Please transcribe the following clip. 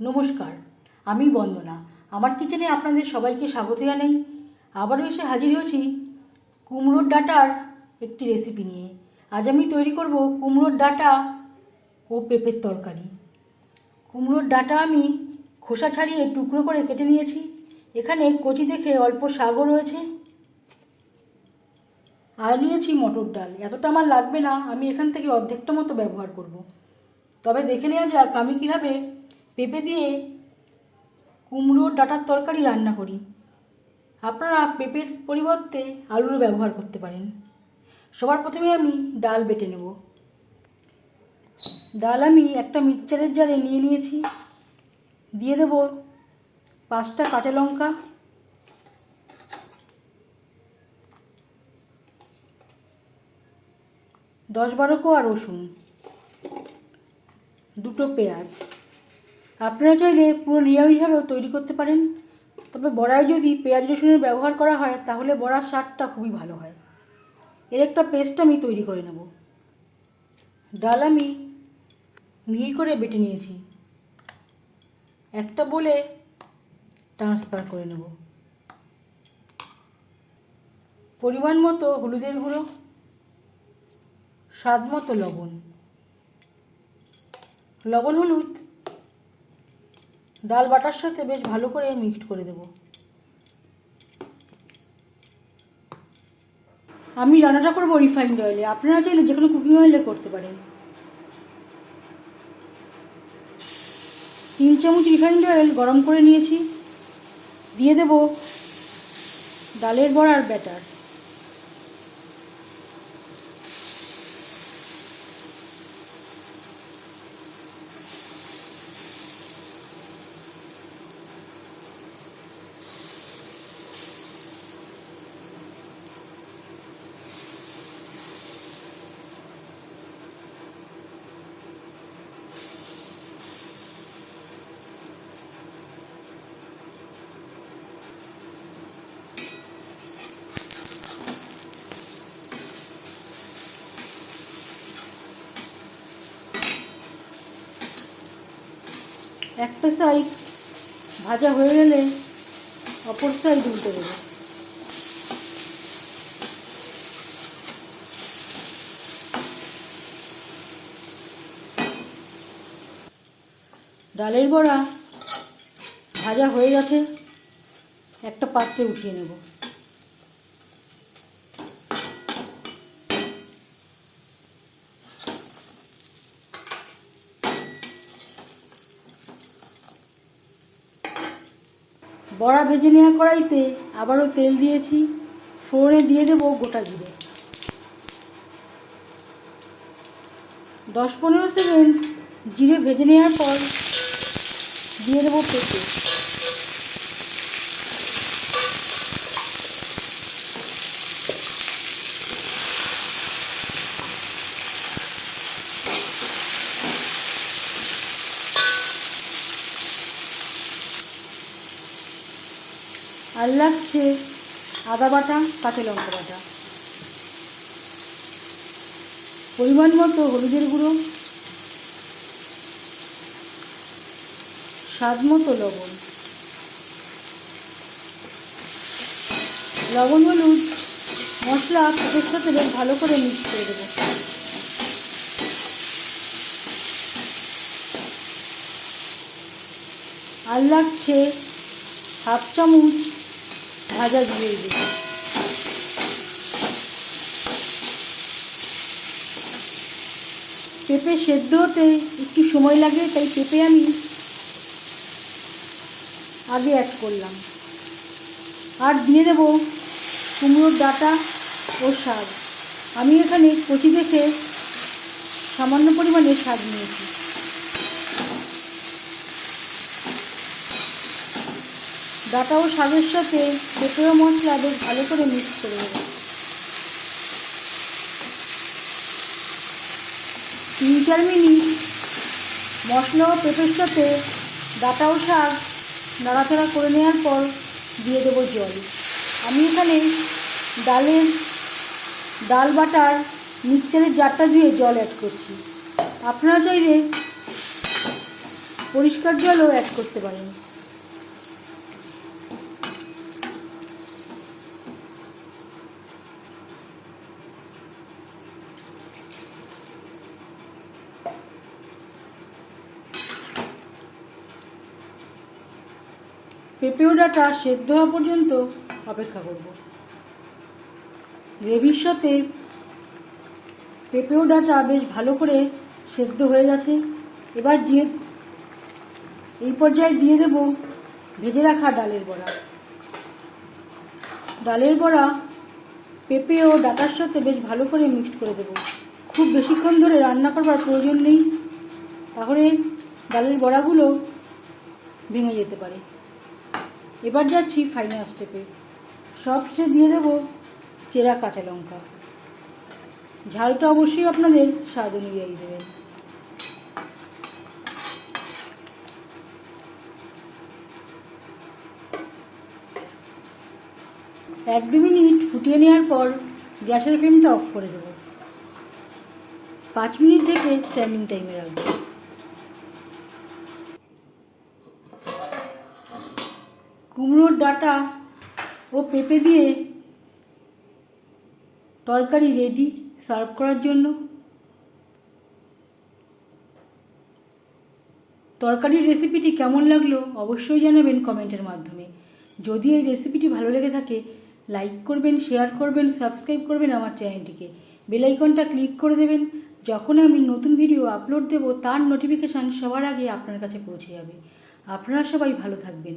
নমস্কার, আমি বন্দনা। আমার কিচেনে আপনাদের সবাইকে স্বাগত জানাই। আবারও এসে হাজির হয়েছি কুমড়োর ডাটার একটি রেসিপি নিয়ে। আজ আমি তৈরি করব কুমড়োর ডাটা ও পেঁপের তরকারি। কুমড়োর ডাটা আমি খোসা ছাড়িয়ে টুকরো করে কেটে নিয়েছি। এখানে কচি দেখে অল্প শাকও রয়েছে। আর নিয়েছি মটর ডাল। এতটা আমার লাগবে না, আমি এখান থেকে অর্ধেকটা মতো ব্যবহার করব। তবে দেখে নেওয়া যাক আমি কীভাবে পেঁপে দিয়ে কুমড়োর ডাটার তরকারি রান্না করি। আপনারা পেঁপের পরিবর্তে আলুরও ব্যবহার করতে পারেন। সবার প্রথমে আমি ডাল বেটে নেব। ডাল আমি একটা মিক্সচারের জারে নিয়ে নিয়েছি। দিয়ে দেব পাঁচটা কাঁচা লঙ্কা। দশ বারো কোয়া রসুন। দুটো পেঁয়াজ। আপনারা চাইলে পুরো নিরামিষভাবেও তৈরি করতে পারেন। তবে বড়ায় যদি পেঁয়াজ রসুনের ব্যবহার করা হয়, তাহলে বড়ার স্বাদটা খুবই ভালো হয়। এর একটা পেস্ট আমি তৈরি করে নেব। ডাল আমি মিহি করে বেটে নিয়েছি। একটা বলে ট্রান্সফার করে নেব। পরিমাণ মতো হলুদের গুঁড়ো, স্বাদ মতো লবণ। লবণ, হলুদ ডাল বাটার সাথে বেশ ভালো করে মিক্সড করে দেব। আমি রান্নাটা করব রিফাইন্ড অয়েলে। আপনারা চাইলে যে কোনো কুকিং অয়েলে করতে পারেন। তিন চামচ রিফাইন্ড অয়েল গরম করে নিয়েছি। দিয়ে দেব ডালের বড়ার ব্যাটার। একটা সাইড ভাজা হয়ে গেলে অপর সাইড উল্টে দেবো। ডালের বড়া ভাজা হয়ে গেছে, একটা পাত্রে উঠিয়ে নেব। বড়া ভেজে নেওয়া কড়াইতে আবারও তেল দিয়েছি। ফোড়নে দিয়ে দেব গোটা জিরে। দশ পনেরো সেকেন্ড জিরে ভেজে নেওয়ার পর দিয়ে দেবো পেঁপে। আর লাগছে আদা বাটা, কাঁচা লঙ্কা বাটা। পরিমাণ মতো হলুদের গুঁড়ো, স্বাদ মতো লবণ। লবণ, হলুদ, মশলা পেটের সাথে বেশ ভালো করে মিক্স করে দেবো। আর লাগছে হাফ চামচ ভাজা দিয়ে দেবো পেঁপে সেদ্ধ হতে একটু সময় লাগে, তাই পেঁপে আমি আগে অ্যাড করলাম। আর দিয়ে দেব কুমড়োর ডাটা ও শাক আমি এখানে কচি দেখে সামান্য পরিমাণে শাক নিয়েছি। ডাটা ও শাকের সাথে পেঁপে মশলা বেশ ভালো করে মিক্স করে দেবো তিন চার মিনিট মশলা ও পেঁপের সাথে ডাটা ও শাক নাড়াচাড়া করে নেওয়ার পর দিয়ে দেবো জল। আমি এখানে ডালের ডাল বাটার মিক্সচারের জারটা দিয়ে জল অ্যাড করছি। আপনারা চাইলে পরিষ্কার জলও অ্যাড করতে পারেন। পেঁপেও ডাটা সেদ্ধ হওয়া পর্যন্ত অপেক্ষা করব। গ্রেভির সাথে পেঁপেও ডাটা বেশ ভালো করে সেদ্ধ হয়ে গেছে। এবার দিয়ে এই পর্যায়ে দিয়ে দেব ভেজে রাখা ডালের বড়া। ডালের বড়া পেঁপে ও ডাটার সাথে বেশ ভালো করে মিক্সড করে দেব। খুব বেশিক্ষণ ধরে রান্না করবার প্রয়োজন নেই। তাহলে ডালের বড়াগুলো ভেঙে যেতে পারে। এবার যাচ্ছি ফাইনাল স্টেপে সবশেষে দিয়ে দেবো চেরা কাঁচা লঙ্কা। ঝালটা অবশ্যই আপনাদের স্বাদ অনুযায়ী দেবেন। এক দু মিনিট ফুটিয়ে নেওয়ার পর গ্যাসের ফ্লেমটা অফ করে দেবো। পাঁচ মিনিট থেকে স্ট্যান্ডিং টাইমে রাখব। কুমড়োর ডাটা ও পেঁপে দিয়ে তরকারি রেডি সার্ভ করার জন্য। তরকারির রেসিপিটি কেমন লাগল অবশ্যই জানাবেন কমেন্টের মাধ্যমে। যদি এই রেসিপিটি ভালো লেগে থাকে লাইক করবেন শেয়ার করবেন সাবস্ক্রাইব করবেন আমার চ্যানেলটিকে বেলাইকনটা ক্লিক করে দেবেন, যখন আমি নতুন ভিডিও আপলোড দেব, তার নোটিফিকেশান সবার আগে আপনার কাছে পৌঁছে যাবে। আপনারা সবাই ভালো থাকবেন।